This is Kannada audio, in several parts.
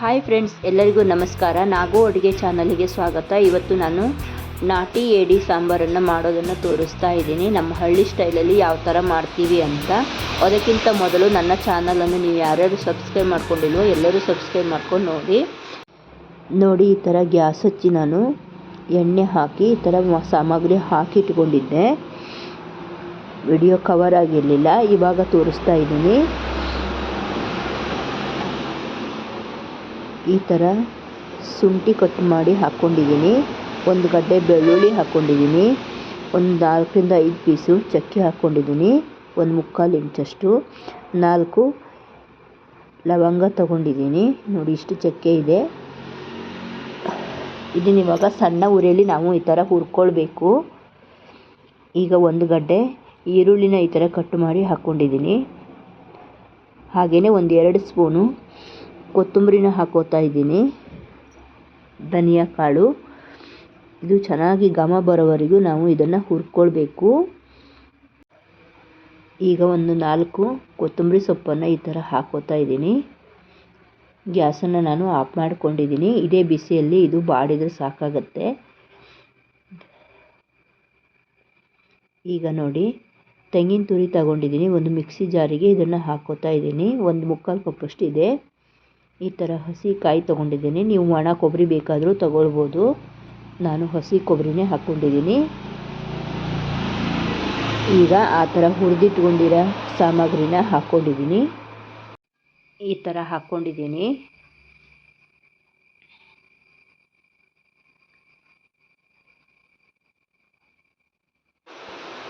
ಹಾಯ್ ಫ್ರೆಂಡ್ಸ್ ಎಲ್ಲರಿಗೂ ನಮಸ್ಕಾರ. ನಾಗೋ ಅಡುಗೆ ಚಾನಲ್ಗೆ ಸ್ವಾಗತ. ಇವತ್ತು ನಾನು ನಾಟಿ ಏಡಿ ಸಾಂಬಾರನ್ನು ಮಾಡೋದನ್ನು ತೋರಿಸ್ತಾ ಇದ್ದೀನಿ. ನಮ್ಮ ಹಳ್ಳಿ ಸ್ಟೈಲಲ್ಲಿ ಯಾವ ಥರ ಮಾಡ್ತೀವಿ ಅಂತ. ಅದಕ್ಕಿಂತ ಮೊದಲು ನನ್ನ ಚಾನಲನ್ನು ನೀವು ಯಾರ್ಯಾರು ಸಬ್ಸ್ಕ್ರೈಬ್ ಮಾಡ್ಕೊಂಡಿಲ್ವೋ ಎಲ್ಲರೂ ಸಬ್ಸ್ಕ್ರೈಬ್ ಮಾಡ್ಕೊಂಡು ನೋಡಿ. ನೋಡಿ, ಈ ಥರ ಗ್ಯಾಸ್ ಹಚ್ಚಿ ನಾನು ಎಣ್ಣೆ ಹಾಕಿ ಈ ಥರ ಸಾಮಗ್ರಿ ಹಾಕಿ ಇಟ್ಕೊಂಡಿದ್ದೆ ವಿಡಿಯೋ ಕವರ್ ಆಗಿರಲಿಲ್ಲ. ಇವಾಗ ತೋರಿಸ್ತಾ ಇದ್ದೀನಿ. ಈ ಥರ ಶುಂಠಿ ಕಟ್ ಮಾಡಿ ಹಾಕ್ಕೊಂಡಿದ್ದೀನಿ ಒಂದು ಗಡ್ಡೆ ಬೆಳ್ಳುಳ್ಳಿ ಹಾಕ್ಕೊಂಡಿದ್ದೀನಿ ಒಂದು ನಾಲ್ಕರಿಂದ ಐದು ಪೀಸು ಚಕ್ಕೆ ಹಾಕ್ಕೊಂಡಿದ್ದೀನಿ ಒಂದು ಮುಕ್ಕಾಲು ಇಂಚಷ್ಟು. ನಾಲ್ಕು ಲವಂಗ ತಗೊಂಡಿದ್ದೀನಿ. ನೋಡಿ ಇಷ್ಟು ಚಕ್ಕೆ ಇದೆ. ಇದನ್ನ ಇವಾಗ ಸಣ್ಣ ಉರಿಯಲ್ಲಿ ನಾವು ಈ ಥರ ಹುರ್ಕೊಳ್ಬೇಕು. ಈಗ ಒಂದು ಗಡ್ಡೆ ಈರುಳ್ಳಿನ ಈ ಥರ ಕಟ್ ಮಾಡಿ ಹಾಕ್ಕೊಂಡಿದ್ದೀನಿ ಹಾಗೆಯೇ ಒಂದು ಎರಡು ಸ್ಪೂನು ಕೊತ್ತಂಬರಿನ ಹಾಕೋತಾ ಇದ್ದೀನಿ. ಧನಿಯಾ ಕಾಳು. ಇದು ಚೆನ್ನಾಗಿ ಘಮ ಬರೋವರೆಗೂ ನಾವು ಇದನ್ನು ಹುರ್ಕೊಳ್ಬೇಕು. ಈಗ ಒಂದು ನಾಲ್ಕು ಕೊತ್ತಂಬರಿ ಸೊಪ್ಪನ್ನು ಈ ಥರ ಹಾಕೋತಾ ಇದ್ದೀನಿ. ಗ್ಯಾಸನ್ನು ನಾನು ಆಫ್ ಮಾಡಿಕೊಂಡಿದ್ದೀನಿ. ಇದೇ ಬಿಸಿಯಲ್ಲಿ ಇದು ಬಾಡಿದರೆ ಸಾಕಾಗತ್ತೆ. ಈಗ ನೋಡಿ, ತೆಂಗಿನ ತುರಿ ತಗೊಂಡಿದ್ದೀನಿ. ಒಂದು ಮಿಕ್ಸಿ ಜಾರಿಗೆ ಇದನ್ನು ಹಾಕೋತಾ ಇದ್ದೀನಿ. ಒಂದು ಮುಕ್ಕಾಲು ಕಪ್ಪಷ್ಟು ಇದೆ ಈ ಥರ ಹಸಿ ಕಾಯಿ ತೊಗೊಂಡಿದ್ದೀನಿ. ನೀವು ಒಣ ಕೊಬ್ಬರಿ ಬೇಕಾದರೂ ತಗೊಳ್ಬೋದು. ನಾನು ಹಸಿ ಕೊಬ್ಬರಿನೇ ಹಾಕ್ಕೊಂಡಿದ್ದೀನಿ. ಈಗ ಆ ಥರ ಹುರಿದಿಟ್ಕೊಂಡಿರೋ ಸಾಮಗ್ರಿನ ಹಾಕ್ಕೊಂಡಿದ್ದೀನಿ. ಈ ಥರ ಹಾಕ್ಕೊಂಡಿದ್ದೀನಿ.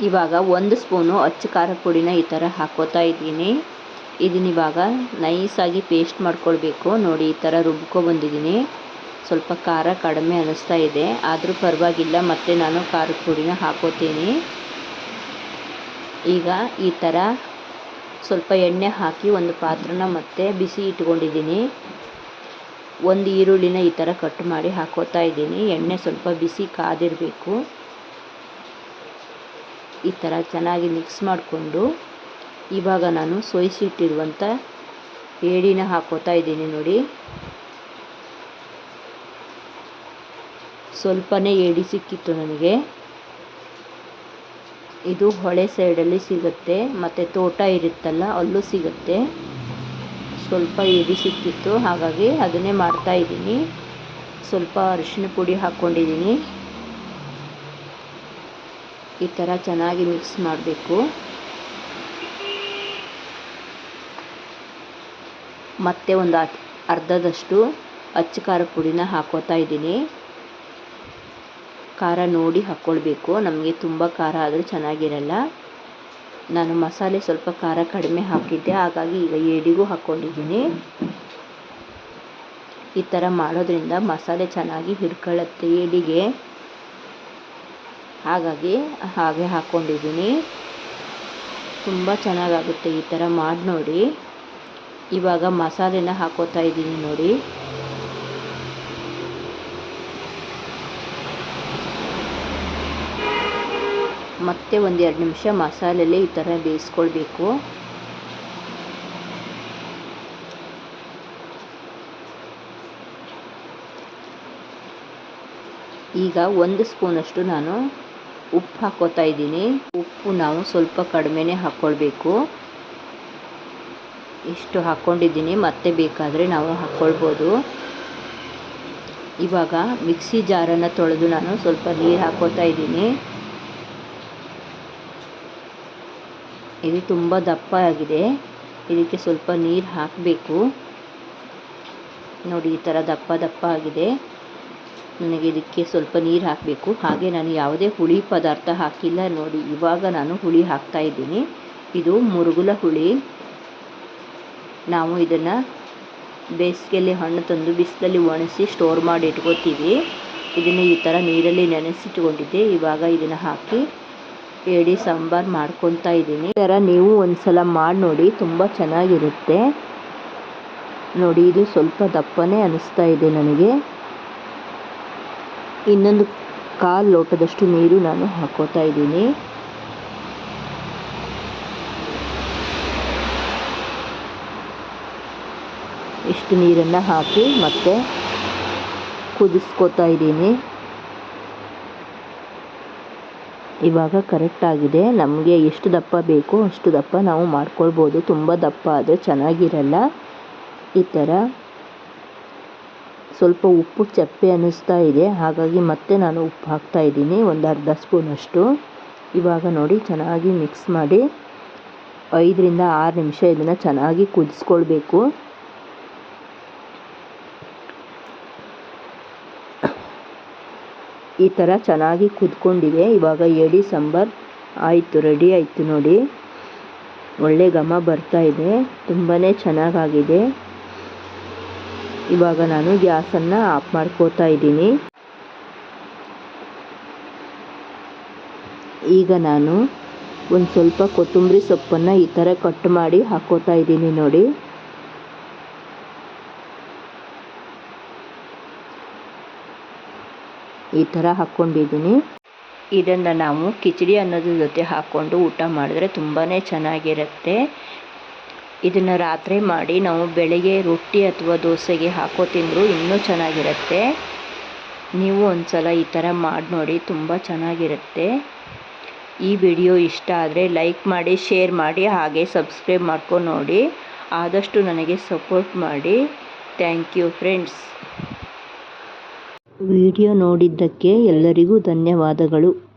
ಇವಾಗ ಒಂದು ಸ್ಪೂನು ಅಚ್ಚ ಖಾರದ ಪುಡಿನ ಈ ಥರ ಹಾಕೋತಾ ಇದ್ದೀನಿ. ಇದನ್ನ ಇವಾಗ. ನೈಸಾಗಿ ಪೇಸ್ಟ್ ಮಾಡ್ಕೊಳ್ಬೇಕು. ನೋಡಿ, ಈ ಥರ ರುಬ್ಕೊ ಬಂದಿದ್ದೀನಿ. ಸ್ವಲ್ಪ ಖಾರ ಕಡಿಮೆ ಅನ್ನಿಸ್ತಾ ಇದೆ. ಆದರೂ ಪರವಾಗಿಲ್ಲ, ಮತ್ತೆ ನಾನು ಖಾರದ ಪುಡಿನ ಹಾಕೋತೀನಿ. ಈಗ ಈ ಥರ ಸ್ವಲ್ಪ ಎಣ್ಣೆ ಹಾಕಿ ಒಂದು ಪಾತ್ರನ ಮತ್ತೆ ಬಿಸಿ ಇಟ್ಕೊಂಡಿದ್ದೀನಿ. ಒಂದು ಈರುಳ್ಳಿನ ಈ ಥರ ಕಟ್ ಮಾಡಿ ಹಾಕೋತಾ ಇದ್ದೀನಿ. ಎಣ್ಣೆ ಸ್ವಲ್ಪ ಬಿಸಿ ಕಾದಿರಬೇಕು. ಈ ಥರ ಚೆನ್ನಾಗಿ ಮಿಕ್ಸ್ ಮಾಡಿಕೊಂಡು ಇವಾಗ ನಾನು ಸೋಯಿಸಿಟ್ಟಿರುವಂಥ ಏಡಿನ ಹಾಕೋತಾ ಇದ್ದೀನಿ ನೋಡಿ. ಸ್ವಲ್ಪನೇ ಏಡಿ ಸಿಕ್ಕಿತ್ತು ನನಗೆ. ಇದು ಹೊಳೆ ಸೈಡಲ್ಲಿ ಸಿಗುತ್ತೆ, ಮತ್ತು ತೋಟ ಇರುತ್ತಲ್ಲ ಅಲ್ಲೂ ಸಿಗುತ್ತೆ. ಸ್ವಲ್ಪ ಏಡಿ ಸಿಕ್ಕಿತ್ತು, ಹಾಗಾಗಿ ಅದನ್ನೇ ಮಾಡ್ತಾ ಇದ್ದೀನಿ. ಸ್ವಲ್ಪ ಅರಿಶಿನ ಪುಡಿ ಹಾಕ್ಕೊಂಡಿದ್ದೀನಿ ಈ ಥರ ಚೆನ್ನಾಗಿ ಮಿಕ್ಸ್ ಮಾಡಬೇಕು. ಮತ್ತೆ ಒಂದು ಅರ್- ಅರ್ಧದಷ್ಟು ಅಚ್ಚ ಖಾರ ಪುಡಿನ ಹಾಕೋತಾ ಇದ್ದೀನಿ. ಖಾರ ನೋಡಿ ಹಾಕ್ಕೊಳ್ಬೇಕು. ನಮಗೆ ತುಂಬ ಖಾರ ಆದರೆ ಚೆನ್ನಾಗಿರಲ್ಲ. ನಾನು ಮಸಾಲೆ ಸ್ವಲ್ಪ ಖಾರ ಕಡಿಮೆ ಹಾಕಿದ್ದೆ. ಹಾಗಾಗಿ ಈಗ ಏಡಿಗೂ ಹಾಕ್ಕೊಂಡಿದ್ದೀನಿ. ಈ ಥರ ಮಾಡೋದ್ರಿಂದ ಮಸಾಲೆ ಚೆನ್ನಾಗಿ ಹಿಡ್ಕೊಳ್ಳುತ್ತೆ ಏಡಿಗೆ ಹಾಗಾಗಿ ಹಾಗೆ ಹಾಕ್ಕೊಂಡಿದ್ದೀನಿ. ತುಂಬ ಚೆನ್ನಾಗಾಗುತ್ತೆ ಈ ಥರ ಮಾಡಿ ನೋಡಿ ಇವಾಗ ಮಸಾಲೆನ ಹಾಕೋತಾ ಇದ್ದೀನಿ ನೋಡಿ. ಮತ್ತೆ ಒಂದೆರಡು ನಿಮಿಷ ಮಸಾಲೆಲ್ಲೇ ಈ ಥರ ಬೇಯಿಸ್ಕೊಳ್ಬೇಕು. ಈಗ ಒಂದು ಸ್ಪೂನಷ್ಟು ನಾನು ಉಪ್ಪು ಹಾಕೋತಾ ಇದ್ದೀನಿ. ಉಪ್ಪು ನಾವು ಸ್ವಲ್ಪ ಕಡಿಮೆನೇ ಹಾಕ್ಕೊಳ್ಬೇಕು ಇಷ್ಟು ಹಾಕ್ಕೊಂಡಿದ್ದೀನಿ, ಮತ್ತೆ ಬೇಕಾದರೆ ನಾವು ಹಾಕ್ಕೊಳ್ಬೋದು ಇವಾಗ ಮಿಕ್ಸಿ ಜಾರನ್ನು ತೊಳೆದು ನಾನು ಸ್ವಲ್ಪ ನೀರು ಹಾಕೋತಾ ಇದ್ದೀನಿ. ಇದು ತುಂಬ ದಪ್ಪ ಆಗಿದೆ. ಇದಕ್ಕೆ ಸ್ವಲ್ಪ ನೀರು ಹಾಕಬೇಕು. ನೋಡಿ, ಈ ಥರ ದಪ್ಪ ದಪ್ಪ ಆಗಿದೆ. ನನಗೆ ಇದಕ್ಕೆ ಸ್ವಲ್ಪ ನೀರು ಹಾಕಬೇಕು. ಹಾಗೆ ನಾನು ಯಾವುದೇ ಹುಳಿ ಪದಾರ್ಥ ಹಾಕಿಲ್ಲ. ನೋಡಿ, ಇವಾಗ ನಾನು ಹುಳಿ ಹಾಕ್ತಾ ಇದ್ದೀನಿ. ಇದು ಮುರುಗುಲ ಹುಳಿ. ನಾವು ಇದನ್ನು ಬೇಸಿಗೆಯಲ್ಲಿ ಹಣ್ಣು ತಂದು ಬಿಸಿಲಲ್ಲಿ ಒಣಸಿ ಸ್ಟೋರ್ ಮಾಡಿ ಇಟ್ಕೋತೀವಿ. ಇದನ್ನು ಈ ಥರ ನೀರಲ್ಲಿ ನೆನೆಸಿಟ್ಕೊಂಡಿದ್ದೆ. ಇವಾಗ ಇದನ್ನು ಹಾಕಿ ಏಡಿ ಸಾಂಬಾರ್ ಮಾಡ್ಕೊತಾ ಇದ್ದೀನಿ. ಈ ಥರ ನೀವು ಒಂದ್ಸಲ ಮಾಡಿ ನೋಡಿ, ತುಂಬ ಚೆನ್ನಾಗಿರುತ್ತೆ. ನೋಡಿ, ಇದು ಸ್ವಲ್ಪ ದಪ್ಪನೇ ಅನಿಸ್ತಾ ಇದೆ ನನಗೆ. ಇನ್ನೊಂದು ಕಾಲು ಲೋಟದಷ್ಟು ನೀರು ನಾನು ಹಾಕೋತಾ ಇದ್ದೀನಿ. ಇಷ್ಟು ನೀರನ್ನು ಹಾಕಿ ಮತ್ತೆ ಕುದಿಸ್ಕೊತಾ ಇದ್ದೀನಿ. ಇವಾಗ ಕರೆಕ್ಟಾಗಿದೆ ನಮಗೆ ಎಷ್ಟು ದಪ್ಪ ಬೇಕೋ ಅಷ್ಟು ದಪ್ಪ ನಾವು ಮಾಡ್ಕೊಳ್ಬೋದು. ತುಂಬ ದಪ್ಪ ಆದರೆ ಚೆನ್ನಾಗಿರಲ್ಲ. ಈ ಥರ ಸ್ವಲ್ಪ ಉಪ್ಪು ಚಪ್ಪೆ ಅನ್ನಿಸ್ತಾ ಇದೆ. ಹಾಗಾಗಿ ಮತ್ತೆ ನಾನು ಉಪ್ಪು ಹಾಕ್ತಾ ಇದ್ದೀನಿ. ಒಂದು ಅರ್ಧ ಸ್ಪೂನಷ್ಟು ಇವಾಗ ನೋಡಿ ಚೆನ್ನಾಗಿ ಮಿಕ್ಸ್ ಮಾಡಿ ಐದರಿಂದ ಆರು ನಿಮಿಷ ಇದನ್ನು ಚೆನ್ನಾಗಿ ಕುದಿಸ್ಕೊಳ್ಬೇಕು. ಈ ಥರ ಚೆನ್ನಾಗಿ ಕುದ್ಕೊಂಡಿದೆ. ಇವಾಗ ಏಡಿ ಸಾಂಬಾರ್ ಆಯಿತು, ರೆಡಿ ಆಯಿತು ನೋಡಿ. ಒಳ್ಳೆ ಘಮ ಬರ್ತಾ ಇದೆ. ತುಂಬಾ ಚೆನ್ನಾಗಾಗಿದೆ. ಇವಾಗ ನಾನು ಗ್ಯಾಸನ್ನು ಆಫ್ ಮಾಡ್ಕೋತಾ ಇದ್ದೀನಿ. ಈಗ ನಾನು ಒಂದು ಸ್ವಲ್ಪ ಕೊತ್ತಂಬರಿ ಸೊಪ್ಪನ್ನು ಈ ಥರ ಕಟ್ ಮಾಡಿ ಹಾಕೋತಾ ಇದ್ದೀನಿ ನೋಡಿ. ಈ ಥರ ಹಾಕ್ಕೊಂಡಿದ್ದೀನಿ. ಇದನ್ನು ನಾವು ಕಿಚಡಿ ಅನ್ನೋದ್ರ ಜೊತೆ ಹಾಕ್ಕೊಂಡು ಊಟ ಮಾಡಿದ್ರೆ ತುಂಬಾ ಚೆನ್ನಾಗಿರುತ್ತೆ. ಇದನ್ನು ರಾತ್ರಿ ಮಾಡಿ ನಾವು ಬೆಳಗ್ಗೆ ರೊಟ್ಟಿ ಅಥವಾ ದೋಸೆಗೆ ಹಾಕೋ ತಿಂದರೂ ಇನ್ನೂ ಚೆನ್ನಾಗಿರುತ್ತೆ. ನೀವು ಒಂದು ಸಲ ಈ ಥರ ಮಾಡಿ ನೋಡಿ ತುಂಬ ಚೆನ್ನಾಗಿರುತ್ತೆ. ಈ ವಿಡಿಯೋ ಇಷ್ಟ ಆದರೆ ಲೈಕ್ ಮಾಡಿ, ಶೇರ್ ಮಾಡಿ, ಹಾಗೆ ಸಬ್ಸ್ಕ್ರೈಬ್ ಮಾಡ್ಕೊಂಡು ನೋಡಿ. ಆದಷ್ಟು ನನಗೆ ಸಪೋರ್ಟ್ ಮಾಡಿ. Thank you friends. ವಿಡಿಯೋ ನೋಡಿದ್ದಕ್ಕೆ ಎಲ್ಲರಿಗೂ ಧನ್ಯವಾದಗಳು.